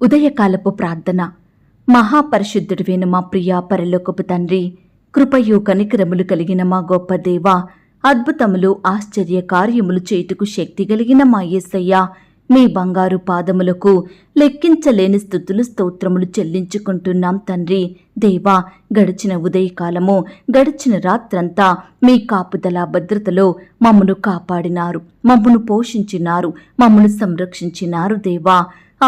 ఉదయకాలపు ప్రార్థన. మహాపరిశుద్ధుడివైన మా ప్రియా పరలోకపు తండ్రి కృపయు కనికరములు కలిగిన మా గొప్ప దేవ అద్భుతములు ఆశ్చర్య కార్యములు చేయుటకు శక్తి కలిగిన మా యేసయ్య మీ బంగారు పాదములకు లెక్కించలేని స్థుతులు స్తోత్రములు చెల్లించుకుంటున్నాం తండ్రి. దేవా గడిచిన ఉదయకాలము గడిచిన రాత్రంతా మీ కాపుదల భద్రతలో మమ్మను కాపాడినారు మమ్మను పోషించినారు మమ్మను సంరక్షించినారు దేవా.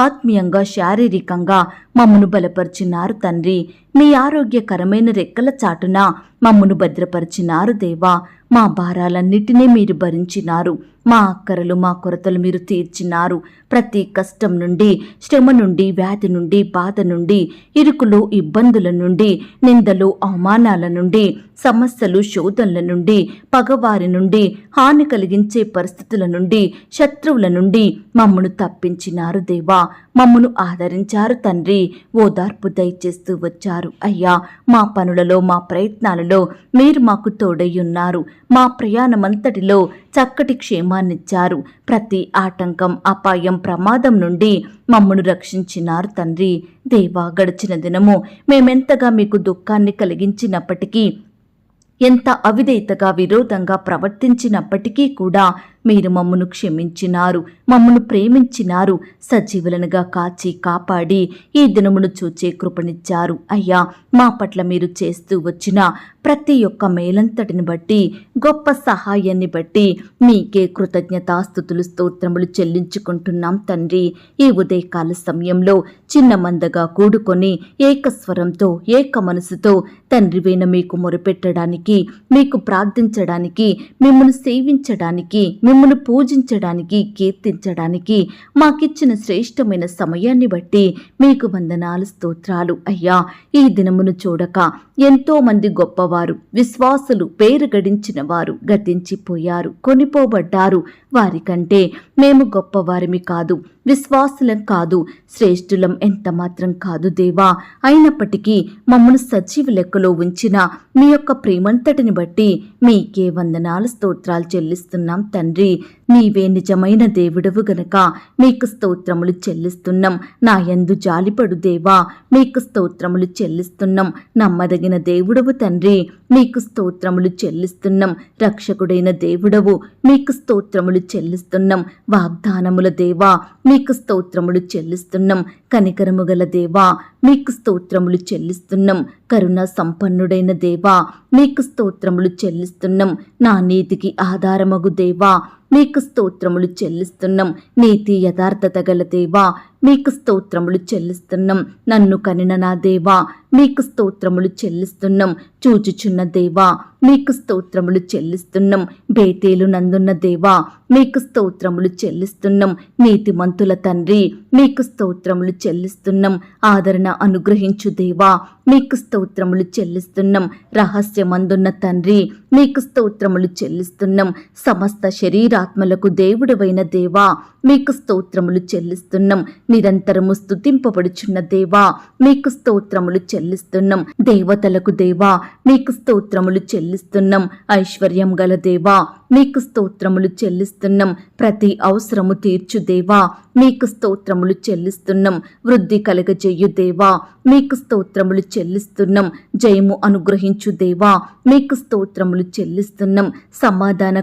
ఆత్మీయంగా శారీరకంగా మమ్మను బలపరిచినారు తండ్రి. మీ ఆరోగ్యకరమైన రెక్కల చాటున మమ్మను భద్రపరిచినారు దేవా. మా భారాలన్నిటినీ మీరు భరించినారు. మా అక్కరలు మా కొరతలు మీరు తీర్చినారు. ప్రతి కష్టం నుండి శ్రమ నుండి వ్యాధి నుండి బాధ నుండి ఇరుకులు ఇబ్బందుల నుండి నిందలు అవమానాల నుండి సమస్యలు శోధనల నుండి పగవారి నుండి హాని కలిగించే పరిస్థితుల నుండి శత్రువుల నుండి మమ్మను తప్పించినారు దేవా. మమ్మను ఆదరించారు తండ్రి. ఓదార్పు దయచేస్తూ వచ్చారు. అయ్యా మా పనులలో మా ప్రయత్నాలలో మీరు మాకు తోడయ్యున్నారు మా ప్రయాణమంతటిలో చక్కటి క్షేమాన్నిచ్చారు. ప్రతి ఆటంకం అపాయం ప్రమాదం నుండి మమ్మను రక్షించినారు తండ్రి. దేవా గడిచిన దినము మేమెంతగా మీకు దుఃఖాన్ని కలిగించినప్పటికీ ఎంత అవిధేయతగా విరోధంగా ప్రవర్తించినప్పటికీ కూడా మీరు మమ్మను క్షమించినారు మమ్మను ప్రేమించినారు సజీవులనుగా కాచి కాపాడి ఈ దినమును చూచే కృపనిచ్చారు. అయ్యా మా పట్ల మీరు చేస్తూ వచ్చిన ప్రతి ఒక్క మేలంతటిని బట్టి గొప్ప సహాయాన్ని బట్టి మీకే కృతజ్ఞతాస్థుతులు స్తోత్రములు చెల్లించుకుంటున్నాం తండ్రి. ఈ ఉదయకాల సమయంలో చిన్న మందగా కూడుకొని ఏకస్వరంతో ఏక మనసుతో తండ్రివైన మీకు మొరపెట్టడానికి మీకు ప్రార్థించడానికి మిమ్మల్ని సేవించడానికి మిమ్మల్ని పూజించడానికి కీర్తించడానికి మాకిచ్చిన శ్రేష్టమైన సమయాన్ని బట్టి మీకు వందనాలు స్తోత్రాలు. అయ్యా ఈ దినమును చూడక ఎంతో మంది గొప్పవారు విశ్వాసులు పేరు గడించిన వారు గతించిపోయారు కొనిపోబడ్డారు. వారికంటే మేము గొప్పవారిమి కాదు విశ్వాసులం కాదు శ్రేష్ఠులం ఎంత మాత్రం కాదు దేవా. అయినప్పటికీ మమ్మను సజీవ లెక్కలో ఉంచిన మీ యొక్క ప్రేమంతటిని బట్టి మీకే వందనాలు స్తోత్రాలు చెల్లిస్తున్నాం తండ్రి. really నీవే నిజమైన దేవుడవు గనక. మీకు స్తోత్రములు చెల్లిస్తున్నాం. నా యందు జాలిపడు దేవా. మీకు స్తోత్రములు చెల్లిస్తున్నాం. నమ్మదగిన దేవుడవు తండ్రి. మీకు స్తోత్రములు చెల్లిస్తున్నాం. రక్షకుడైన దేవుడవు. మీకు స్తోత్రములు చెల్లిస్తున్నాం. వాగ్దానముల దేవా. మీకు స్తోత్రములు చెల్లిస్తున్నాం. కనికరము గల దేవా. మీకు స్తోత్రములు చెల్లిస్తున్నాం. కరుణ సంపన్నుడైన దేవా. మీకు స్తోత్రములు చెల్లిస్తున్నాం. నా నీతికి ఆధారమగు దేవా. మీకు స్తోత్రములు చెల్లిస్తున్నాం. నీతి యథార్థత గల దేవా మీకు స్తోత్రములు చెల్లిస్తున్నాం. నన్ను కనిన నా దేవా మీకు స్తోత్రములు చెల్లిస్తున్నాం. చూచుచున్న దేవా మీకు స్తోత్రములు చెల్లిస్తున్నాం. బేతేలు నందున్న దేవా మీకు స్తోత్రములు చెల్లిస్తున్నాం. నీతిమంతుల తండ్రి మీకు స్తోత్రములు చెల్లిస్తున్నాం. ఆదరణ అనుగ్రహించు దేవా మీకు స్తోత్రములు చెల్లిస్తున్నాం. రహస్యమందున్న తండ్రి మీకు స్తోత్రములు చెల్లిస్తున్నాం. సమస్త శరీరాత్మలకు దేవుడవైన దేవా మీకు స్తోత్రములు చెల్లిస్తున్నాం. నిరంతరము స్థుతింపబడుచున్న దేవా మీకు స్తోత్రములు చెల్లిస్తున్నాం. దేవతలకు దేవా మీకు స్తోత్రములు చెల్లిస్తున్నాం. ఐశ్వర్యం గల దేవా మీకు స్తోత్రములు చెల్లిస్తున్నాం. ప్రతి అవసరము తీర్చు దేవా. మీకు స్తోత్రములు చెల్లిస్తున్నాం. వృద్ధి కలగజేయు దేవా. మీకు స్తోత్రములు చెల్లిస్తున్నాం. జయము అనుగ్రహించు దేవా. మీకు స్తోత్రములు చెల్లిస్తున్నాం. సమాధాన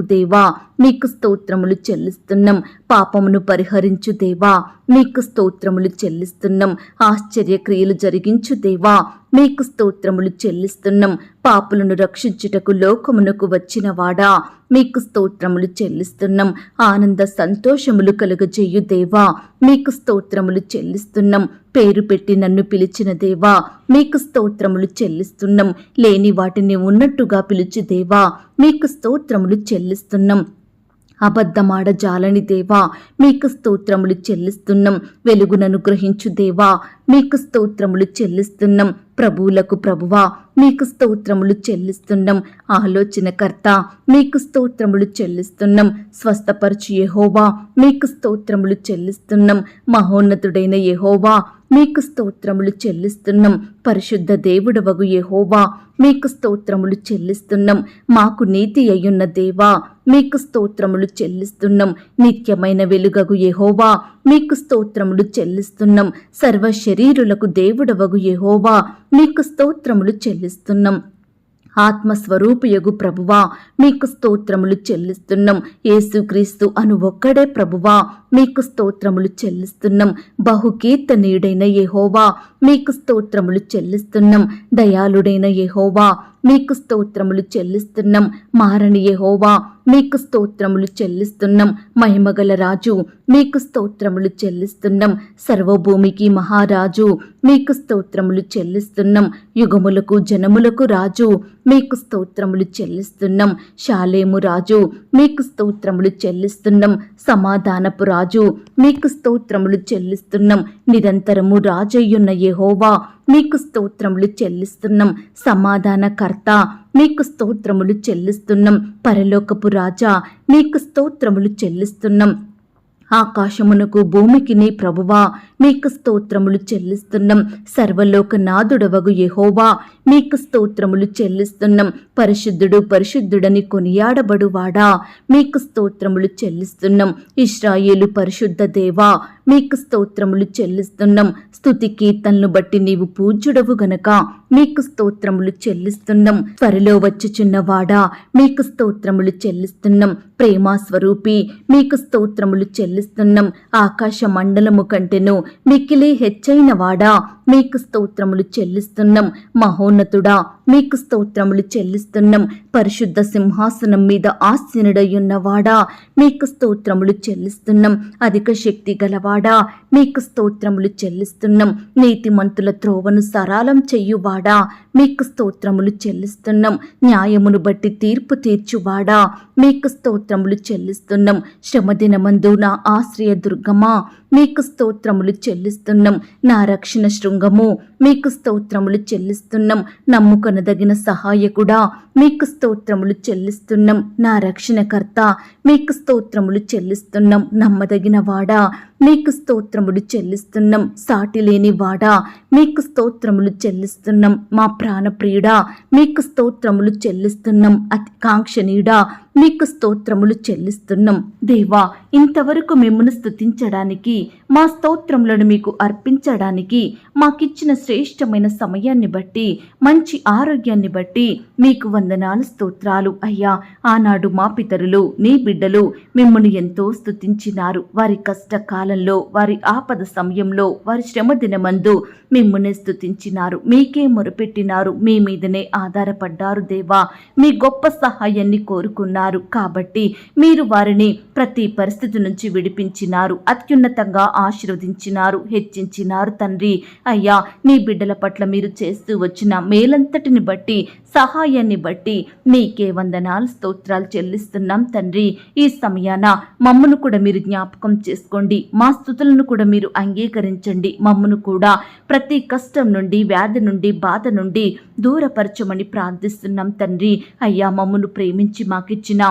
దేవా. మీకు స్తోత్రములు చెల్లిస్తున్నాం. పాపమును పరిహరించు దేవా. మీకు స్తోత్రములు చెల్లిస్తున్నాం. ఆశ్చర్య క్రియలు జరిగించు దేవా. మీకు స్తోత్రములు చెల్లిస్తున్నాం. పాపులను రక్షించుటకు లోకమునకు వచ్చిన వాడా మీకు స్తోత్రములు చెల్లిస్తున్నాం. ఆనంద సంతోషములు కలుగజేయు దేవా. మీకు స్తోత్రములు చెల్లిస్తున్నాం. పేరు పెట్టి నన్ను పిలిచిన దేవా. మీకు స్తోత్రములు చెల్లిస్తున్నాం. లేని వాటిని ఉన్నట్టుగా పిలుచు దేవా. మీకు స్తోత్రములు చెల్లిస్తున్నాం. అబద్ధమాడ జాలని దేవా మీకు స్తోత్రములు చెల్లిస్తున్నాం. వెలుగునను గ్రహించు దేవా మీకు స్తోత్రములు చెల్లిస్తున్నాం. ప్రభువులకు ప్రభువా మీకు స్తోత్రములు చెల్లిస్తున్నాం. ఆలోచనకర్త మీకు స్తోత్రములు చెల్లిస్తున్నాం. స్వస్థపరచు యహోవా మీకు స్తోత్రములు చెల్లిస్తున్నాం. మహోన్నతుడైన యహోవా మీకు స్తోత్రములు చెల్లిస్తున్నాం. పరిశుద్ధ దేవుడవగు యెహోవా మీకు స్తోత్రములు చెల్లిస్తున్నాం. మాకు నీతి అయ్యున్న దేవా మీకు స్తోత్రములు చెల్లిస్తున్నాం. నిత్యమైన వెలుగగు యెహోవా మీకు స్తోత్రములు చెల్లిస్తున్నాం. సర్వ శరీరులకు దేవుడవగు యెహోవా మీకు స్తోత్రములు చెల్లిస్తున్నాం. ఆత్మస్వరూపయగు ప్రభువా మీకు స్తోత్రములు చెల్లిస్తున్నాం. యేసుక్రీస్తు అను ఒక్కడే ప్రభువా మీకు స్తోత్రములు చెల్లిస్తున్నాం. బహుకీర్తనీయుడైన యెహోవా మీకు స్తోత్రములు చెల్లిస్తున్నాం. దయాళుడైన యెహోవా మీకు స్తోత్రములు చెల్లిస్తున్నాం. మారని యెహోవా మీకు స్తోత్రములు చెల్లిస్తున్నాం. మహిమగల రాజు మీకు స్తోత్రములు చెల్లిస్తున్నాం. సర్వభూమికి మహారాజు మీకు స్తోత్రములు చెల్లిస్తున్నాం. యుగములకు జనములకు రాజు మీకు స్తోత్రములు చెల్లిస్తున్నాం. శాలేము రాజు మీకు స్తోత్రములు చెల్లిస్తున్నాం. సమాధానపు రాజు మీకు స్తోత్రములు చెల్లిస్తున్నాం. నిరంతరము రాజయ్యున్న యెహోవా మీకు స్తోత్రములు చెల్లిస్తున్నాం. సమాధానకర్త మీకు స్తోత్రములు చెల్లిస్తున్నాం. పరలోకపు రాజా మీకు స్తోత్రములు చెల్లిస్తున్నాం. ఆకాశమునకు భూమికి నీ ప్రభువా మీకు స్తోత్రములు చెల్లిస్తున్నాం. సర్వలోక నాదుడవగు యెహోవా మీకు స్తోత్రములు చెల్లిస్తున్నాం. పరిశుద్ధుడు పరిశుద్ధుడని కొనియాడబడువాడా మీకు స్తోత్రములు చెల్లిస్తున్నాం. ఇస్రాయేలు పరిశుద్ధ దేవా మీకు స్తోత్రములు చెల్లిస్తున్నాం. స్థుతి కీర్తనలు బట్టి నీవు పూజ్యుడవు గనక. మీకు స్తోత్రములు చెల్లిస్తున్నాం. త్వరలో వచ్చుచున్నవాడా మీకు స్తోత్రములు చెల్లిస్తున్నాం. ప్రేమా స్వరూపి మీకు స్తోత్రములు చెల్లిస్తున్నాం. ఆకాశ మండలము కంటెను మిక్కిలే హెచ్చైన వాడా మీకు స్తోత్రములు చెల్లిస్తున్నాం. మహోన్నతుడా మీకు స్తోత్రములు చెల్లిస్తున్నాం. పరిశుద్ధ సింహాసనం మీద ఆసీనుడయ్యున్నవాడా మీకు స్తోత్రములు చెల్లిస్తున్నాం. అధిక శక్తి గలవాడా మీకు స్తోత్రములు చెల్లిస్తున్నాం. నీతిమంతుల త్రోవను సరాలం చెయ్యువాడా அப்பாடா మీకు స్తోత్రములు చెల్లిస్తున్నాం. న్యాయమును బట్టి తీర్పు తీర్చువాడా? మీకు స్తోత్రములు చెల్లిస్తున్నాం. శ్రమదినమందు నా ఆశ్రయ దుర్గమా? మీకు స్తోత్రములు చెల్లిస్తున్నాం. నా రక్షణ శృంగము? మీకు స్తోత్రములు చెల్లిస్తున్నాం. నమ్ముకొనదగిన సహాయకుడా? మీకు స్తోత్రములు చెల్లిస్తున్నాం. నా రక్షణకర్త? మీకు స్తోత్రములు చెల్లిస్తున్నాం. నమ్మదగిన వాడా మీకు స్తోత్రములు చెల్లిస్తున్నాం. సాటి లేని వాడా మీకు స్తోత్రములు చెల్లిస్తున్నాం. మా ప్రాణప్రియుడా. మీకు స్తోత్రములు చెల్లిస్తున్నాం. అతి కాంక్షణీయుడా మీకు స్తోత్రములు చెల్లిస్తున్నాం. దేవా ఇంతవరకు మిమ్మల్ని స్థుతించడానికి మా స్తోత్రములను మీకు అర్పించడానికి మాకిచ్చిన శ్రేష్టమైన సమయాన్ని బట్టి మంచి ఆరోగ్యాన్ని బట్టి మీకు వందనాలు స్తోత్రాలు. అయ్యా ఆనాడు మా పితరులు నీ బిడ్డలు మిమ్మల్ని ఎంతో స్తుతించినారు. వారి కష్టకాలంలో వారి ఆపద సమయంలో వారి శ్రమ దినమందు మిమ్మల్ని స్థుతించినారు మీకే మొరపెట్టినారు. మీ మీదనే ఆధారపడ్డారు దేవా. మీ గొప్ప సహాయాన్ని కోరుకున్నారు కాబట్టి మీరు వారిని ప్రతి పరిస్థితి నుంచి విడిపించినారు. అత్యున్నతంగా ఆశీర్వదించినారు. హెచ్చించినారు తండ్రి. అయ్యా నీ బిడ్డల పట్ల మీరు చేస్తూ వచ్చిన మేలంతటిని బట్టి సహాయాన్ని బట్టి మీకే వందనాలు స్తోత్రాలు చెల్లిస్తున్నాం తండ్రి. ఈ సమయాన మమ్మను కూడా మీరు జ్ఞాపకం చేసుకోండి. మా స్థుతులను కూడా మీరు అంగీకరించండి. మమ్మను కూడా ప్రతి కష్టం నుండి వ్యాధి నుండి బాధ నుండి దూరపరచమని ప్రార్థిస్తున్నాం తండ్రి. అయ్యా మమ్మను ప్రేమించి మాకిచ్చిన ఇచ్చిన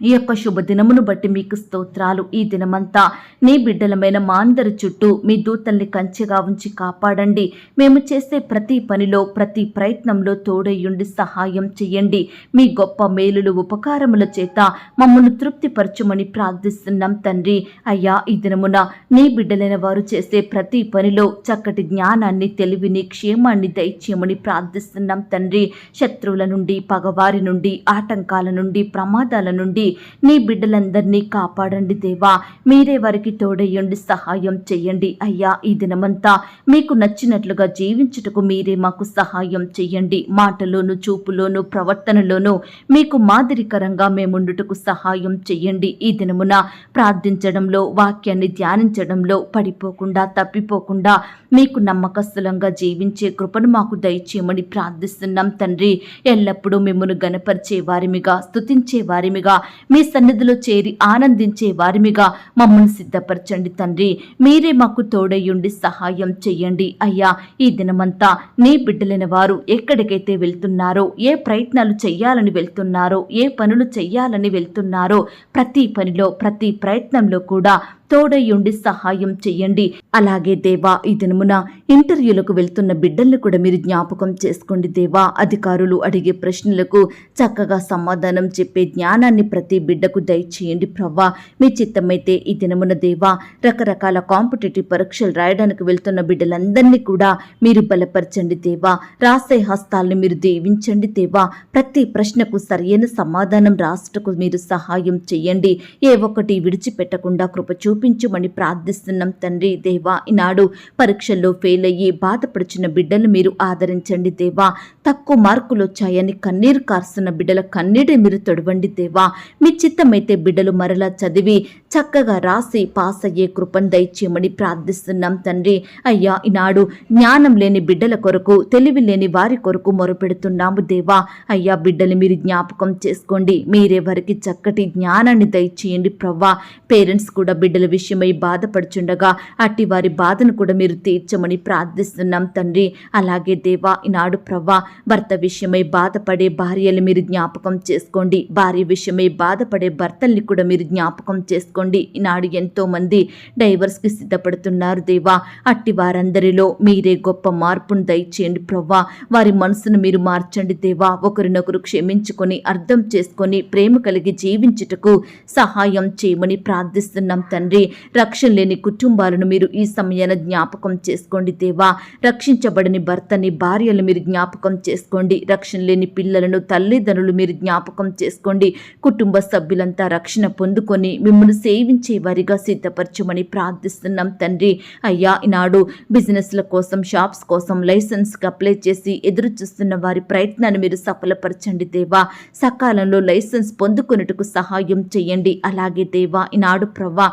ఈ యొక్క శుభదినమును బట్టి మీకు స్తోత్రాలు. ఈ దినమంతా నీ బిడ్డలమైన మా అందరి చుట్టూ మీ దూతల్ని కంచెగా ఉంచి కాపాడండి. మేము చేసే ప్రతి పనిలో ప్రతి ప్రయత్నంలో తోడయ్యుండి సహాయం చెయ్యండి. మీ గొప్ప మేలులు ఉపకారముల చేత మమ్మల్ని తృప్తిపరచమని ప్రార్థిస్తున్నాం తండ్రి. అయ్యా ఈ దినమున నీ బిడ్డలైన వారు చేసే ప్రతి పనిలో చక్కటి జ్ఞానాన్ని తెలివిని క్షేమాన్ని దయచేయమని ప్రార్థిస్తున్నాం తండ్రి. శత్రువుల నుండి పగవారి నుండి ఆటంకాల నుండి ప్రమాదాల నుండి నీ బిడ్డలందరినీ కాపాడండి దేవా. మీరే వారికి తోడయ్యండి సహాయం చెయ్యండి అయ్యా ఈ దినమంతా మీకు నచ్చినట్లుగా జీవించుటకు మీరే మాకు సహాయం చెయ్యండి మాటలోను చూపులోను ప్రవర్తనలోను మీకు మాదిరికరంగా మేముండుటకు సహాయం చెయ్యండి ఈ దినమున ప్రార్థించడంలో వాక్యాన్ని ధ్యానించడంలో పడిపోకుండా తప్పిపోకుండా మీకు నమ్మకస్తులంగా జీవించే కృపను మాకు దయచేయమని ప్రార్థిస్తున్నాం తండ్రి. ఎల్లప్పుడూ మిమ్మల్ని గనపరిచే వారిమిగా స్తుతించే వారిమిగా మీ సన్నిధిలో చేరి ఆనందించే వారిమిగా మమ్మల్ని సిద్ధపరచండి తండ్రి. మీరే మాకు తోడయ్యుండి సహాయం చెయ్యండి. అయ్యా ఈ దినమంతా నీ బిడ్డలైన వారు ఎక్కడికైతే వెళ్తున్నారో ఏ ప్రయత్నాలు చెయ్యాలని వెళ్తున్నారో ఏ పనులు చెయ్యాలని వెళ్తున్నారో ప్రతి పనిలో ప్రతి ప్రయత్నంలో కూడా తోడయ్యుండి సహాయం చెయ్యండి. అలాగే దేవా ఈ దినమున ఇంటర్వ్యూలకు వెళ్తున్న బిడ్డల్ని కూడా మీరు జ్ఞాపకం చేసుకోండి దేవా. అధికారులు అడిగే ప్రశ్నలకు చక్కగా సమాధానం చెప్పే జ్ఞానాన్ని ప్రతి బిడ్డకు దయచేయండి ప్రవ్వా. మీ చిత్తమైతే ఈ దినమున దేవా రకరకాల కాంపిటేటివ్ పరీక్షలు రాయడానికి వెళ్తున్న బిడ్డలందరినీ కూడా మీరు బలపరచండి దేవా. రాసే హస్తాల్ని మీరు దీవించండి దేవా. ప్రతి ప్రశ్నకు సరైన సమాధానం రాసుటకు మీరు సహాయం చెయ్యండి. ఏ ఒక్కటి విడిచిపెట్టకుండా కృప చూపించమని ప్రార్థిస్తున్నాం తండ్రి దేవా ఈనాడు పరీక్షల్లో ఫెయిల్ అయ్యి బాధపడుచున్న బిడ్డలు మీరు ఆదరించండి దేవా. తక్కువ మార్కులు వచ్చాయని కన్నీరు కారుస్తున్న బిడ్డల కన్నీటి మీరు తొడవండి దేవా. మీ చిత్తమైతే బిడ్డలు మరలా చదివి చక్కగా రాసి పాస్ అయ్యే కృపను దయచేయమని ప్రార్థిస్తున్నాం తండ్రి. అయ్యా ఈనాడు జ్ఞానం లేని బిడ్డల కొరకు తెలివి లేని వారి కొరకు మొరపెడుతున్నాము దేవా. అయ్యా బిడ్డలు మీరు జ్ఞాపకం చేసుకోండి. మీరే వారికి చక్కటి జ్ఞానాన్ని దయచేయండి ప్రవ్వా పేరెంట్స్ కూడా బిడ్డల విషయమై బాధపడుచుండగా అట్టి వారి బాధను కూడా మీరు తీర్చమని ప్రార్థిస్తున్నాం తండ్రి. అలాగే దేవా ఈనాడు ప్రవ్వా భర్త విషయమై బాధపడే భార్యలు మీరు జ్ఞాపకం చేసుకోండి. భార్య విషయమై బాధపడే భర్తల్ని కూడా మీరు జ్ఞాపకం చేసుకోండి. ఈనాడు ఎంతో మంది డైవర్స్కి సిద్ధపడుతున్నారు దేవా. అట్టి వారందరిలో మీరే గొప్ప మార్పును దయచేయండి ప్రవ్వా. వారి మనసును మీరు మార్చండి దేవా. ఒకరినొకరు క్షమించుకొని అర్థం చేసుకొని ప్రేమ కలిగి జీవించుటకు సహాయం చేయమని ప్రార్థిస్తున్నాం తండ్రి. రక్షణ లేని కుటుంబాలను మీరు ఈ సమయాన జ్ఞాపకం చేసుకోండి దేవా. రక్షించబడని భర్తని భార్యలు మీరు జ్ఞాపకం చేసుకోండి. రక్షణ లేని పిల్లలను తల్లిదండ్రులు మీరు జ్ఞాపకం చేసుకోండి. కుటుంబ సభ్యులంతా రక్షణ పొందుకొని మిమ్మల్ని సేవించే వారిగా సిద్ధపరచమని ప్రార్థిస్తున్నాం తండ్రి. అయ్యా ఈనాడు బిజినెస్ల కోసం షాప్స్ కోసం లైసెన్స్కి అప్లై చేసి ఎదురు చూస్తున్న వారి ప్రయత్నాన్ని మీరు సఫలపరచండి దేవా. సకాలంలో లైసెన్స్ పొందుకొనుటకు సహాయం చేయండి. అలాగే దేవా ఈనాడు ప్రవ్వా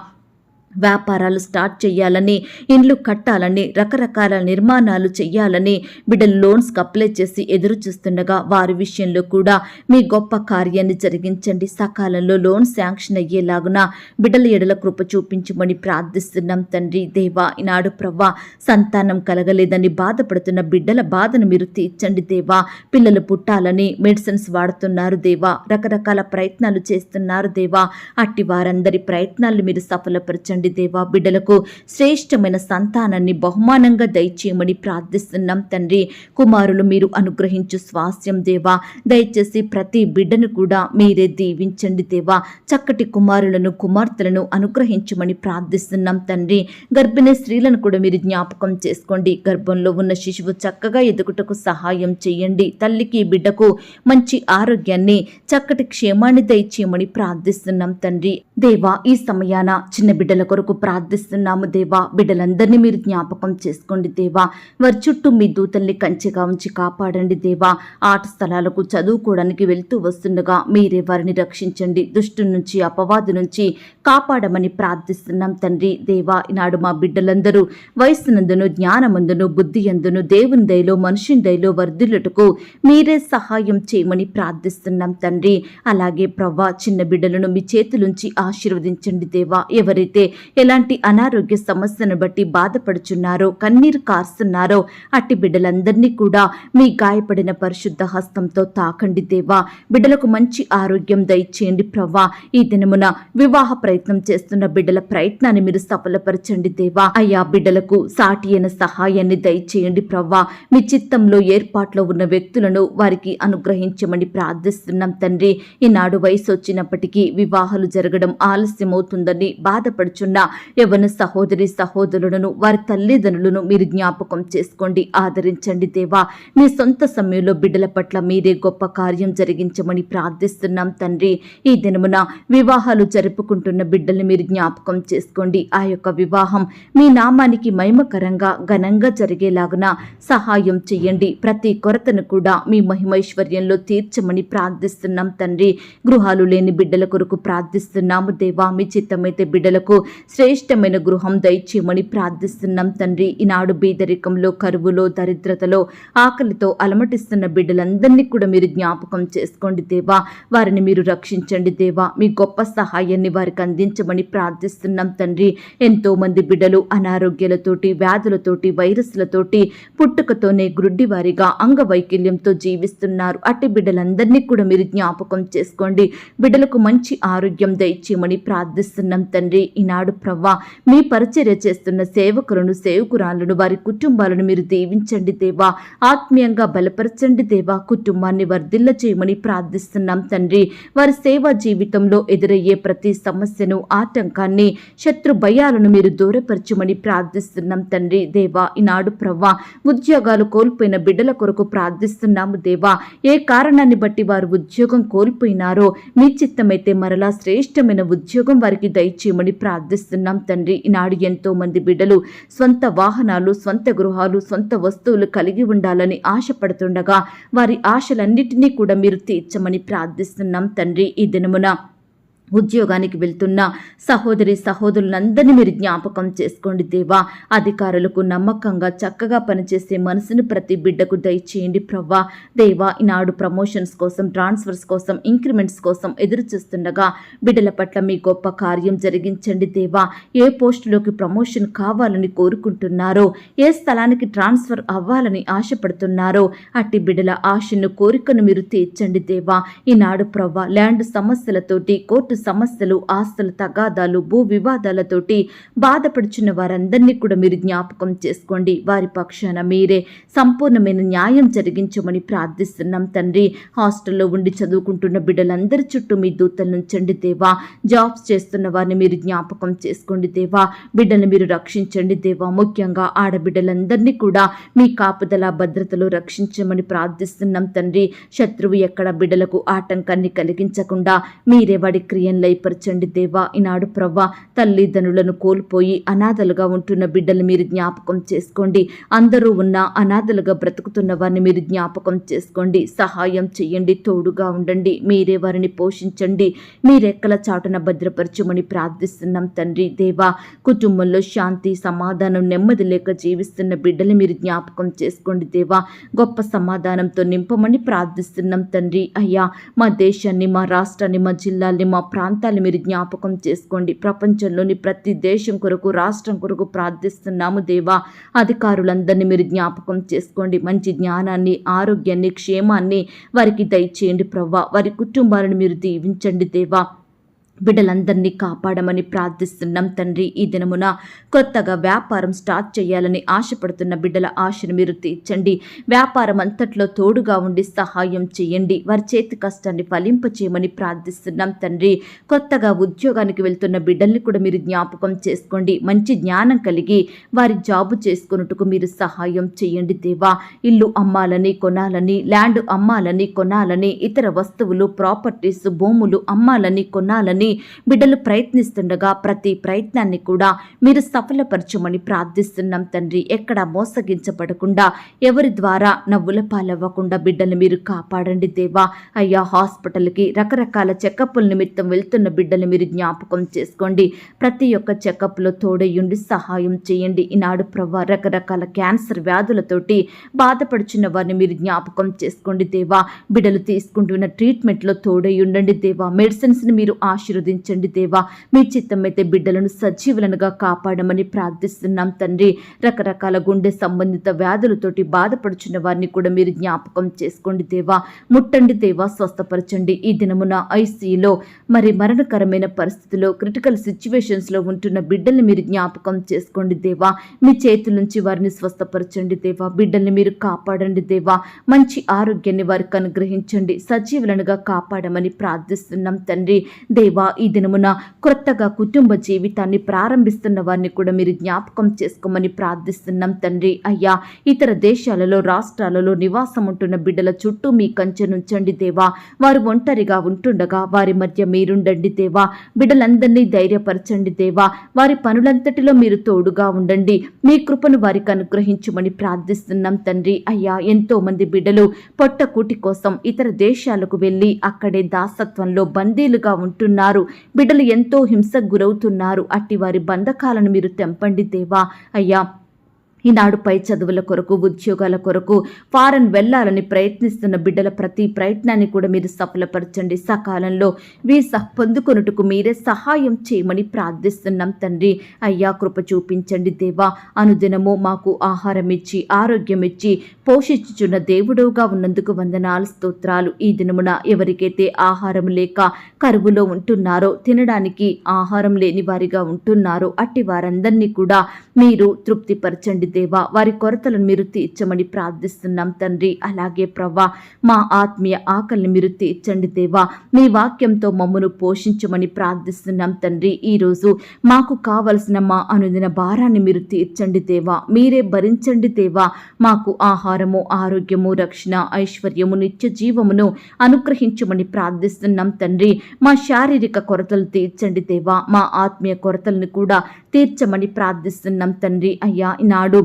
వ్యాపారాలు స్టార్ట్ చేయాలని ఇండ్లు కట్టాలని రకరకాల నిర్మాణాలు చేయాలని బిడ్డలు లోన్స్కి అప్లై చేసి ఎదురు చూస్తుండగా వారి విషయంలో కూడా మీ గొప్ప కార్యాన్ని జరిగించండి. సకాలంలో లోన్ శాంక్షన్ అయ్యేలాగున బిడ్డల ఎడల కృప చూపించమని ప్రార్థిస్తున్నాం తండ్రి. దేవా ఈనాడు ప్రవ్వా సంతానం కలగలేదని బాధపడుతున్న బిడ్డల బాధను మీరు తీర్చండి దేవా. పిల్లలు పుట్టాలని మెడిసిన్స్ వాడుతున్నారు దేవా. రకరకాల ప్రయత్నాలు చేస్తున్నారు దేవా. అట్టి వారందరి ప్రయత్నాలు మీరు సఫలపరచండి. దేవా బిడ్డలకు శ్రేష్టమైన సంతానాన్ని బహుమానంగా దయచేయమని ప్రార్థిస్తున్నాం తండ్రి. కుమారులు మీరు అనుగ్రహించు స్వాస్యం దేవా. దయచేసి ప్రతి బిడ్డను కూడా మీరే దీవించండి దేవా. చక్కటి కుమారులను కుమార్తెలను అనుగ్రహించమని ప్రార్థిస్తున్నాం తండ్రి. గర్భిణీ స్త్రీలను కూడా మీరు జ్ఞాపకం చేసుకోండి. గర్భంలో ఉన్న శిశువు చక్కగా ఎదుగుటకు సహాయం చేయండి. తల్లికి బిడ్డకు మంచి ఆరోగ్యాన్ని చక్కటి క్షేమాన్ని దయచేయమని ప్రార్థిస్తున్నాం తండ్రి. దేవా ఈ సమయాన చిన్న బిడ్డలకు కొరకు ప్రార్థిస్తున్నాము దేవా. బిడ్డలందరినీ మీరు జ్ఞాపకం చేసుకోండి దేవా. వారి చుట్టూ మీ దూతల్ని కంచెగా ఉంచి కాపాడండి దేవా. ఆట స్థలాలకు చదువుకోవడానికి వెళ్తూ వస్తుండగా మీరే వారిని రక్షించండి. దుష్టు నుంచి అపవాదు నుంచి కాపాడమని ప్రార్థిస్తున్నాం తండ్రి. దేవా ఈనాడు మా బిడ్డలందరూ వయస్సునందును జ్ఞానమందును బుద్ధి అందును దేవుని దయలో మనుషుని దయలో వర్ధులటకు మీరే సహాయం చేయమని ప్రార్థిస్తున్నాం తండ్రి. అలాగే ప్రవ్వా చిన్న బిడ్డలను మీ చేతులుంచి ఆశీర్వదించండి దేవా. ఎవరైతే ఎలాంటి అనారోగ్య సమస్యను బట్టి బాధపడుచున్నారో కన్నీరు కారుస్తున్నారో అట్టి బిడ్డలందరినీ కూడా మీ గాయపడిన పరిశుద్ధ హస్తంతో తాకండి దేవా. బిడ్డలకు మంచి ఆరోగ్యం దయచేయండి ప్రవ్వా. ఈ దినమున వివాహ ప్రయత్నం చేస్తున్న బిడ్డల ప్రయత్నాన్ని మీరు సఫలపరచండి దేవా. అయ్యా బిడ్డలకు సాటి అయిన సహాయాన్ని దయచేయండి ప్రవ్వా. మీ చిత్తంలో ఏర్పాట్లో ఉన్న వ్యక్తులను వారికి అనుగ్రహించమని ప్రార్థిస్తున్నాం తండ్రి. ఈనాడు వయసు వచ్చినప్పటికీ వివాహాలు జరగడం ఆలస్యమవుతుందని బాధపడుచున్న. యవన సహోదరి సహోదరులను వారి తల్లిదండ్రులను మీరు జ్ఞాపకం చేసుకోండి. ఆదరించండి దేవా. మీ సొంత సమయంలో బిడ్డల పట్ల మీరే గొప్ప కార్యం జరిగించమని ప్రార్థిస్తున్నాం తండ్రి. ఈ దినమున వివాహాలు జరుపుకుంటున్న బిడ్డల్ని మీరు జ్ఞాపకం చేసుకోండి. ఆ యొక్క వివాహం మీ నామానికి మహిమకరంగా ఘనంగా జరిగేలాగున సహాయం చేయండి. ప్రతి కొరతను కూడా మీ మహిమైశ్వర్యంలో తీర్చమని ప్రార్థిస్తున్నాం తండ్రి. గృహాలు లేని బిడ్డల కొరకు ప్రార్థిస్తున్నాము దేవా. మీ చిత్తమైతే బిడ్డలకు శ్రేష్టమైన గృహం దయచేయమని ప్రార్థిస్తున్నాం తండ్రి. ఈనాడు బీదరికంలో కరువులో దరిద్రతలో ఆకలితో అలమటిస్తున్న బిడ్డలందరినీ కూడా మీరు జ్ఞాపకం చేసుకోండి దేవా. వారిని మీరు రక్షించండి దేవా. మీ గొప్ప సహాయాన్ని వారికి అందించమని ప్రార్థిస్తున్నాం తండ్రి. ఎంతో మంది బిడ్డలు అనారోగ్యాలతోటి వ్యాధులతోటి వైరస్లతోటి పుట్టుకతోనే గ్రుడ్డివారిగా అంగవైకల్యంతో జీవిస్తున్నారు. అట్టి బిడ్డలందరినీ కూడా మీరు జ్ఞాపకం చేసుకోండి. బిడ్డలకు మంచి ఆరోగ్యం దయచేయమని ప్రార్థిస్తున్నాం తండ్రి. ఈనాడు ఈనాడు ప్రవ్వా. మీ పరిచర్య చేస్తున్న సేవకులను సేవకురాలను వారి కుటుంబాలను మీరు దీవించండి దేవా. ఆత్మీయంగా బలపరచండి దేవా. కుటుంబాన్ని వర్ధిల్ల చేయమని ప్రార్థిస్తున్నాం తండ్రి. వారి సేవా జీవితంలో ఎదురయ్యే ప్రతి సమస్యను ఆటంకాన్ని శత్రు భయాలను మీరు దూరపరచమని ప్రార్థిస్తున్నాం తండ్రి దేవా. ఈనాడు ప్రవ్వా ఉద్యోగాలు కోల్పోయిన బిడ్డల కొరకు ప్రార్థిస్తున్నాము దేవా. ఏ కారణాన్ని బట్టి వారు ఉద్యోగం కోల్పోయినారో మీ చిత్తమైతే మరలా శ్రేష్టమైన ఉద్యోగం వారికి దయచేయమని ప్రార్థిస్తున్నాం తండ్రి. ఈనాడు ఎంతో మంది బిడ్డలు స్వంత వాహనాలు స్వంత గృహాలు సొంత వస్తువులు కలిగి ఉండాలని ఆశపడుతుండగా వారి ఆశలన్నిటినీ కూడా మీరు తీర్చమని ప్రార్థిస్తున్నాం తండ్రి. ఈ దినమున ఉద్యోగానికి వెళ్తున్న సహోదరి సహోదరులందరినీ మీరు జ్ఞాపకం చేసుకోండి దేవా. అధికారులకు నమ్మకంగా చక్కగా పనిచేసే మనసును ప్రతి బిడ్డకు దయచేయండి ప్రవ్వా. దేవా ఈనాడు ప్రమోషన్స్ కోసం ట్రాన్స్ఫర్స్ కోసం ఇంక్రిమెంట్స్ కోసం ఎదురు చూస్తుండగా బిడ్డల పట్ల మీ గొప్ప కార్యం జరిగించండి దేవా. ఏ పోస్టులోకి ప్రమోషన్ కావాలని కోరుకుంటున్నారో ఏ స్థలానికి ట్రాన్స్ఫర్ అవ్వాలని ఆశపడుతున్నారో అట్టి బిడ్డల ఆశను కోరికను మీరు తీర్చండి దేవా. ఈనాడు ప్రవ్వా ల్యాండ్ సమస్యలతోటి కోర్టు సమస్యలు ఆస్తుల తగాదాలు భూ వివాదాలతోటి బాధపడుచున్న వారందరినీ కూడా మీరు జ్ఞాపకం చేసుకోండి. వారి పక్షాన మీరే సంపూర్ణమైన న్యాయం జరిగించమని ప్రార్థిస్తున్నాం తండ్రి. హాస్టల్లో ఉండి చదువుకుంటున్న బిడ్డలందరి చుట్టూ మీ దూతలు నుంచండి దేవా. జాబ్స్ చేస్తున్న వారిని మీరు జ్ఞాపకం చేసుకోండి దేవా. బిడ్డను మీరు రక్షించండి దేవా. ముఖ్యంగా ఆడబిడ్డలందరినీ కూడా మీ కాపుదల భద్రతలో రక్షించమని ప్రార్థిస్తున్నాం తండ్రి. శత్రువు ఎక్కడ బిడ్డలకు ఆటంకాన్ని కలిగించకుండా మీరే వాడి క్రియను లయపరచండి దేవా. ఈనాడు ప్రవ్వా తల్లిదండ్రులను కోల్పోయి అనాథలుగా ఉంటున్న బిడ్డలు మీరు జ్ఞాపకం చేసుకోండి. అందరూ ఉన్న అనాథలుగా బ్రతుకుతున్న వారిని మీరు జ్ఞాపకం చేసుకోండి. సహాయం చేయండి తోడుగా ఉండండి మీరే వారిని పోషించండి. మీరెక్కల చాటున భద్రపరచమని ప్రార్థిస్తున్నాం తండ్రి దేవా. కుటుంబంలో శాంతి సమాధానం నెమ్మది లేక జీవిస్తున్న బిడ్డలు మీరు జ్ఞాపకం చేసుకోండి దేవా. గొప్ప సమాధానంతో నింపమని ప్రార్థిస్తున్నాం తండ్రి. అయ్యా మా దేశాన్ని మా రాష్ట్రాన్ని మా జిల్లాల్ని మా ప్రాంతాన్ని మీరు జ్ఞాపకం చేసుకోండి. ప్రపంచంలోని ప్రతి దేశం కొరకు రాష్ట్రం కొరకు ప్రార్థిస్తున్నాము దేవా. అధికారులందరినీ మీరు జ్ఞాపకం చేసుకోండి. మంచి జ్ఞానాన్ని ఆరోగ్యాన్ని క్షేమాన్ని వారికి దయచేయండి ప్రవ్వా. వారి కుటుంబాలను మీరు దీవించండి దేవా. బిడ్డలందరినీ కాపాడమని ప్రార్థిస్తున్నాం తండ్రి. ఈ దినమున కొత్తగా వ్యాపారం స్టార్ట్ చేయాలని ఆశపడుతున్న బిడ్డల ఆశను మీరు తీర్చండి. వ్యాపారం అంతట్లో తోడుగా ఉండి సహాయం చేయండి. వారి చేతి కష్టాన్ని ఫలింపచేయమని ప్రార్థిస్తున్నాం తండ్రి. కొత్తగా ఉద్యోగానికి వెళ్తున్న బిడ్డల్ని కూడా మీరు జ్ఞాపకం చేసుకోండి. మంచి జ్ఞానం కలిగి వారి జాబు చేసుకున్నట్టుకు మీరు సహాయం చేయండి దేవా. ఇల్లు అమ్మాలని కొనాలని ల్యాండ్ అమ్మాలని కొనాలని ఇతర వస్తువులు ప్రాపర్టీస్ భూములు అమ్మాలని కొనాలని బిడ్డలు ప్రయత్నిస్తుండగా ప్రతి ప్రయత్నాన్ని కూడా మీరు సఫలపరచమని ప్రార్థిస్తున్నాం తండ్రి. ఎక్కడ మోసగించబడకుండా ఎవరి ద్వారా నవ్వుల పాలవ్వకుండా బిడ్డలు మీరు కాపాడండి దేవా. అయ్యా హాస్పిటల్కి రకరకాల చెకప్ల నిమిత్తం వెళ్తున్న బిడ్డలు మీరు జ్ఞాపకం చేసుకోండి. ప్రతి ఒక్క చెకప్లో తోడయ్యుండి సహాయం చేయండి. ఈనాడు ప్రవ్వ రకరకాల క్యాన్సర్ వ్యాధులతోటి బాధపడుచున్న వారిని మీరు జ్ఞాపకం చేసుకోండి దేవా. బిడ్డలు తీసుకుంటున్న ట్రీట్మెంట్లో తోడై ఉండండి దేవా. మెడిసిన్స్ని మీరు ఆశీర్వదించండి దేవా. మీ చిత్తమైతే బిడ్డలను సజీవులనుగా కాపాడమని ప్రార్థిస్తున్నాం తండ్రి. రకరకాల గుండె సంబంధిత వ్యాధులతోటి బాధపడుచున్న వారిని కూడా మీరు జ్ఞాపకం చేసుకోండి దేవా. ముట్టండి దేవా స్వస్థపరచండి. ఈ దినమున ఐసీలో మరి మరణకరమైన పరిస్థితిలో క్రిటికల్ సిచ్యువేషన్స్లో ఉంటున్న బిడ్డల్ని మీరు జ్ఞాపకం చేసుకోండి దేవా. మీ చేతుల నుంచి వారిని స్వస్థపరచండి దేవా. బిడ్డల్ని మీరు కాపాడండి దేవా. మంచి ఆరోగ్యాన్ని వారికి అనుగ్రహించండి. సజీవులనుగా కాపాడమని ప్రార్థిస్తున్నాం తండ్రి. దేవా ఈ దినమున క్రొత్తగా కుటుంబ జీవితాన్ని ప్రారంభిస్తున్న వారిని కూడా మీరు జ్ఞాపకం చేసుకోమని ప్రార్థిస్తున్నాం తండ్రి. అయ్యా ఇతర దేశాలలో రాష్ట్రాలలో నివాసం ఉంటున్న బిడ్డల చుట్టూ మీ కంచెనుంచండి దేవా. వారు ఒంటరిగా ఉంటుండగా వారి మధ్య మీరుండండి దేవా. బిడ్డలందరినీ ధైర్యపరచండి దేవా. వారి పనులంతటిలో మీరు తోడుగా ఉండండి. మీ కృపను వారికి అనుగ్రహించమని ప్రార్థిస్తున్నాం తండ్రి. అయ్యా ఎంతో మంది బిడ్డలు పొట్టకూటి కోసం ఇతర దేశాలకు వెళ్ళి అక్కడే దాసత్వంలో బందీలుగా ఉంటున్నారు. బిడ్డలు ఎంతో హింసకు గురవుతున్నారు. అట్టి వారి బంధకాలను మీరు తెంపండి దేవా. అయ్యా ఈనాడు పై చదువుల కొరకు ఉద్యోగాల కొరకు ఫారెన్ వెళ్ళాలని ప్రయత్నిస్తున్న బిడ్డల ప్రతి ప్రయత్నాన్ని కూడా మీరు సఫలపరచండి. సకాలంలో వీసా పొందుకొనుటకు మీరే సహాయం చేయమని ప్రార్థిస్తున్నాం తండ్రి. అయ్యా కృప చూపించండి దేవా. అనుదినము మాకు ఆహారం ఇచ్చి ఆరోగ్యం ఇచ్చి పోషించుచున్న దేవుడుగా ఉన్నందుకు వందనాలు స్తోత్రాలు. ఈ దినమున ఎవరికైతే ఆహారం లేక కరువులో ఉంటున్నారో తినడానికి ఆహారం లేని వారిగా ఉంటున్నారో అట్టి వారందరినీ కూడా మీరు తృప్తిపరచండి దేవా వారి కొరతలను మీరు తీర్చమని ప్రార్థిస్తున్నాం తండ్రి. అలాగే ప్రవ్వా మా ఆత్మీయ ఆకలిని మీరు తీర్చండి దేవా. మీ వాక్యంతో మమ్మను పోషించమని ప్రార్థిస్తున్నాం తండ్రి. ఈరోజు మాకు కావలసిన మా అనుదిన భారాన్ని మీరు తీర్చండి దేవా. మీరే భరించండి దేవా. మాకు ఆహారము ఆరోగ్యము రక్షణ ఐశ్వర్యము నిత్య జీవమును అనుగ్రహించమని ప్రార్థిస్తున్నాం తండ్రి. మా శారీరక కొరతలు తీర్చండి దేవా. మా ఆత్మీయ కొరతలను కూడా తీర్చమని ప్రార్థిస్తున్నాం తండ్రి. అయ్యా ఈనాడు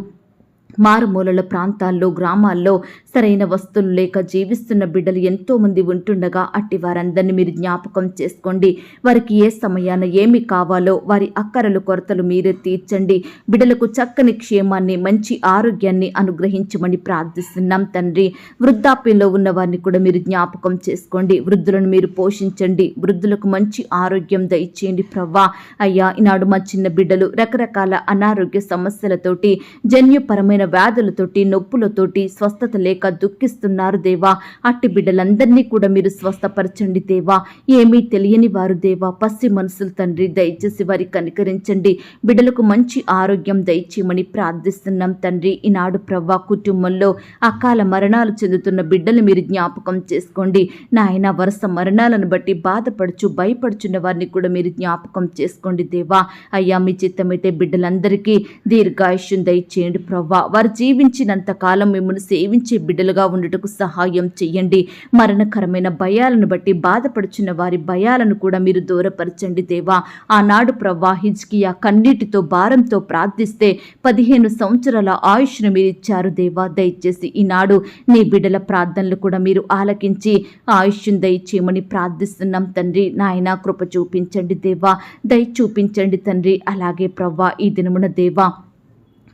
మారుమూలల ప్రాంతాల్లో గ్రామాల్లో సరైన వస్తువులు లేక జీవిస్తున్న బిడ్డలు ఎంతోమంది ఉంటుండగా అట్టి వారందరినీ మీరు జ్ఞాపకం చేసుకోండి. వారికి ఏ సమయాన ఏమి కావాలో వారి అక్కరలు కొరతలు మీరే తీర్చండి. బిడ్డలకు చక్కని క్షేమాన్ని మంచి ఆరోగ్యాన్ని అనుగ్రహించమని ప్రార్థిస్తున్నాం తండ్రి. వృద్ధాప్యంలో ఉన్న వారిని కూడా మీరు జ్ఞాపకం చేసుకోండి. వృద్ధులను మీరు పోషించండి. వృద్ధులకు మంచి ఆరోగ్యం దయచేయండి ప్రవ్వా. అయ్యా ఈనాడు మా చిన్న బిడ్డలు రకరకాల అనారోగ్య సమస్యలతోటి జన్యుపరమైన వ్యాధులతోటి నొప్పులతోటి స్వస్థత లేక దుఃఖిస్తున్నారు దేవా. అట్టి బిడ్డలందరినీ కూడా మీరు స్వస్థపరచండి దేవా. ఏమీ తెలియని వారు దేవా. పసి మనసులు తండ్రి దయచేసి వారి కనికరించండి. బిడ్డలకు మంచి ఆరోగ్యం దయచేయమని ప్రార్థిస్తున్నాం తండ్రి. ఈనాడు ప్రవ్వా కుటుంబంలో అకాల మరణాలు చెందుతున్న బిడ్డలు మీరు జ్ఞాపకం చేసుకోండి. నాయన వరుస మరణాలను బట్టి బాధపడుచు భయపడుచున్న వారిని కూడా మీరు జ్ఞాపకం చేసుకోండి దేవా. అయ్యా మీ చిత్తమైతే బిడ్డలందరికీ దీర్ఘాయుష్యం దయచేయండి ప్రవ్వా. వారు జీవించినంత కాలం మిమ్మల్ని సేవించే బిడ్డలుగా ఉండటకు సహాయం చేయండి మరణకరమైన భయాలను బట్టి బాధపడుచున్న వారి భయాలను కూడా మీరు దూరపరచండి దేవా. ఆనాడు ప్రవ్వా హిజ్కియా కన్నీటితో భారంతో ప్రార్థిస్తే పదిహేను సంవత్సరాల ఆయుష్ను మీరు ఇచ్చారు దేవా. దయచేసి ఈనాడు నీ బిడ్డల ప్రార్థనలు కూడా మీరు ఆలకించి ఆయుష్ను దయచేయమని ప్రార్థిస్తున్నాం తండ్రి. నాయన కృప చూపించండి దేవా. దయ చూపించండి తండ్రి. అలాగే ప్రవ్వా ఈ దినమున దేవా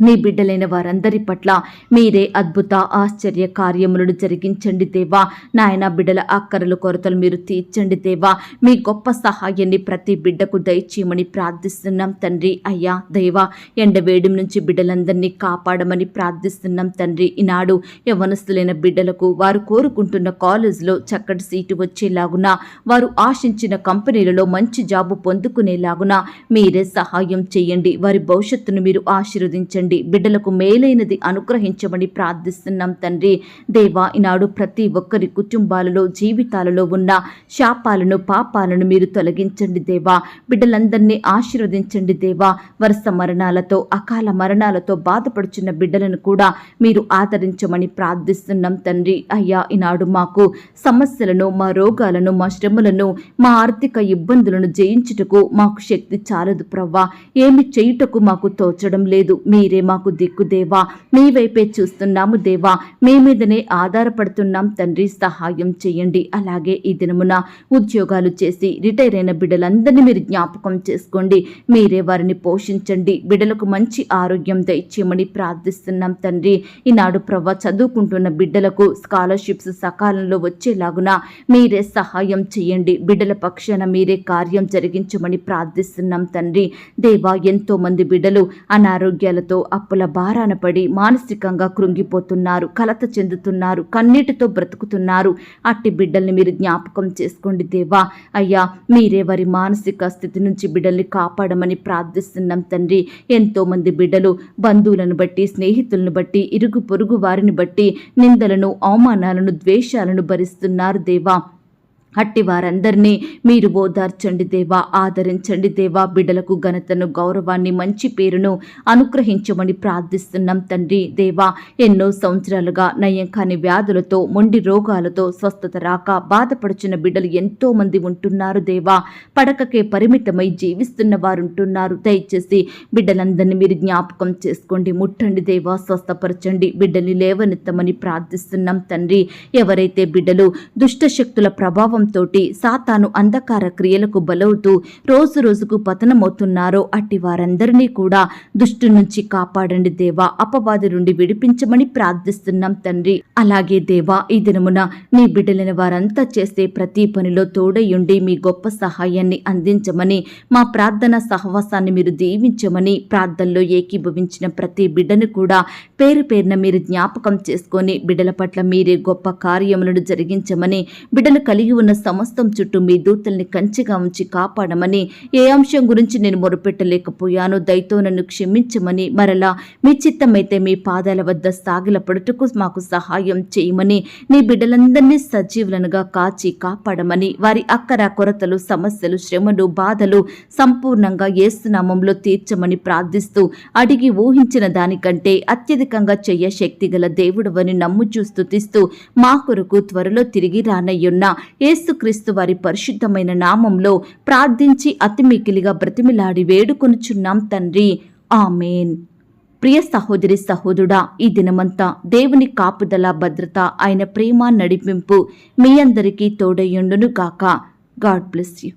నీ బిడ్డలైన వారందరి పట్ల మీరే అద్భుత ఆశ్చర్య కార్యములను జరిగించండి దేవా. నాయన బిడ్డల అక్కరలు కొరతలు మీరు తీర్చండి దేవా. మీ గొప్ప సహాయాన్ని ప్రతి బిడ్డకు దయచేయమని ప్రార్థిస్తున్నాం తండ్రి అయ్యా దేవా. ఎండవేడి నుంచి బిడ్డలందరినీ కాపాడమని ప్రార్థిస్తున్నాం తండ్రి. ఈనాడు యవనస్తులైన బిడ్డలకు వారు కోరుకుంటున్న కాలేజీలో చక్కటి సీటు వచ్చేలాగున వారు ఆశించిన కంపెనీలలో మంచి జాబు పొందుకునేలాగున మీరే సహాయం చేయండి. వారి భవిష్యత్తును మీరు ఆశీర్వదించండి. బిడ్డలకు మేలైనది అనుగ్రహించమని ప్రార్థిస్తున్నాం తండ్రి. దేవా ఈనాడు ప్రతి ఒక్కరి కుటుంబాలలో జీవితాలలో ఉన్న శాపాలను పాపాలను మీరు తొలగించండి దేవా. బిడ్డలందరినీ ఆశీర్వదించండి దేవా. వరుస మరణాలతో అకాల మరణాలతో బాధపడుచున్న బిడ్డలను కూడా మీరు ఆదరించమని ప్రార్థిస్తున్నాం తండ్రి. అయ్యా ఈనాడు మాకు సమస్యలను మా రోగాలను మా శ్రమలను మా ఆర్థిక ఇబ్బందులను జయించుటకు మాకు శక్తి చాలదు ప్రవ్వా. ఏమి చేయుటకు మాకు తోచడం లేదు. మీరే మాకు దిక్కు దేవా. మీ వైపే చూస్తున్నాము దేవా. మీ మీదనే ఆధారపడుతున్నాం తండ్రి సహాయం చేయండి. అలాగే ఈ దినమున ఉద్యోగాలు చేసి రిటైర్ అయిన బిడ్డలందరినీ మీరు జ్ఞాపకం చేసుకోండి. మీరే వారిని పోషించండి. బిడ్డలకు మంచి ఆరోగ్యం దయచేయమని ప్రార్థిస్తున్నాం తండ్రి. ఈనాడు ప్రవ్వ చదువుకుంటున్న బిడ్డలకు స్కాలర్షిప్స్ సకాలంలో వచ్చేలాగున మీరే సహాయం చేయండి. బిడ్డల పక్షాన మీరే కార్యం జరిగించమని ప్రార్థిస్తున్నాం తండ్రి. దేవా ఎంతో మంది బిడ్డలు అనారోగ్యాలతో అప్పుల భారాన పడి మానసికంగా కృంగిపోతున్నారు కలత చెందుతున్నారు కన్నీటితో బ్రతుకుతున్నారు. అట్టి బిడ్డల్ని మీరు జ్ఞాపకం చేసుకోండి దేవా. అయ్యా మీరే వారి మానసిక స్థితి నుంచి బిడ్డల్ని కాపాడమని ప్రార్థిస్తున్నాం తండ్రి. ఎంతో మంది బిడ్డలు బంధువులను బట్టి స్నేహితులను బట్టి ఇరుగు పొరుగు వారిని బట్టి నిందలను అవమానాలను ద్వేషాలను భరిస్తున్నారు దేవా. అట్టి వారందరినీ మీరు ఓదార్చండి దేవా ఆదరించండి దేవా బిడ్డలకు ఘనతను గౌరవాన్ని మంచి పేరును అనుగ్రహించమని ప్రార్థిస్తున్నాం తండ్రి. దేవా ఎన్నో సంవత్సరాలుగా నయం కాని వ్యాధులతో మొండి రోగాలతో స్వస్థత రాక బాధపడుచున్న బిడ్డలు ఎంతో మంది ఉంటున్నారు దేవా. పడకకే పరిమితమై జీవిస్తున్న వారు ఉంటున్నారు దయచేసి బిడ్డలందరినీ మీరు జ్ఞాపకం చేసుకోండి. ముట్టండి దేవా స్వస్థపరచండి. బిడ్డని లేవనెత్తమని ప్రార్థిస్తున్నాం తండ్రి. ఎవరైతే బిడ్డలు దుష్ట శక్తుల ప్రభావం శాపంతోటి సాతాను అంధకార క్రియలకు బలవుతూ రోజు రోజుకు పతనమవుతున్నారో అట్టి వారందరినీ కూడా దుష్టు నుంచి కాపాడండి దేవా. అపవాది నుండి విడిపించమని ప్రార్థిస్తున్నాం తండ్రి. అలాగే దేవా ఈ దినమున నీ బిడ్డలైన వారంతా చేసే ప్రతి పనిలో తోడయుండి మీ గొప్ప సహాయాన్ని అందించమని మా ప్రార్థన సహవాసాన్ని మీరు దీవించమని ప్రార్థనలో ఏకీభవించిన ప్రతి బిడ్డను కూడా పేరు పేరున మీరు జ్ఞాపకం చేసుకొని బిడ్డల పట్ల మీరే గొప్ప కార్యములను జరిగించమని బిడ్డలు కలిగి ఉన్న సమస్తం చుట్టూ మీ దూతల్ని కంచిగా ఉంచి కాపాడమని ఏ అంశం గురించి నేను మొరుపెట్టలేకపోయాను దయతో నన్ను క్షమించమని మరలా మీ చిత్తమైతే మీ పాదాల వద్ద సాగిలపడుటకు మాకు సహాయం చేయమని నీ బిడ్డలందరినీ సజీవులనుగా కాచి కాపాడమని వారి అక్కర కొరతలు సమస్యలు శ్రమలు బాధలు సంపూర్ణంగా ఏసునామంలో తీర్చమని ప్రార్థిస్తూ అడిగి ఊహించిన దానికంటే అత్యధికంగా చెయ్య శక్తిగల దేవుడవని నమ్ముచూ స్తుతిస్తూ మా కొరకు త్వరలో తిరిగి రానయ్యున్న యేసుక్రీస్తు వారి పరిశుద్ధమైన నామంలో ప్రార్థించి అతిమికిలిగా బ్రతిమిలాడి వేడుకొనుచున్నాం తండ్రి. ఆమెన్. ప్రియ సహోదరి సహోదరుడా ఈ దినమంతా దేవుని కాపుదల భద్రత ఆయన ప్రేమ నడిపింపు మీ అందరికీ తోడయ్యుండును గాక గాడ్ బ్లెస్ యూ.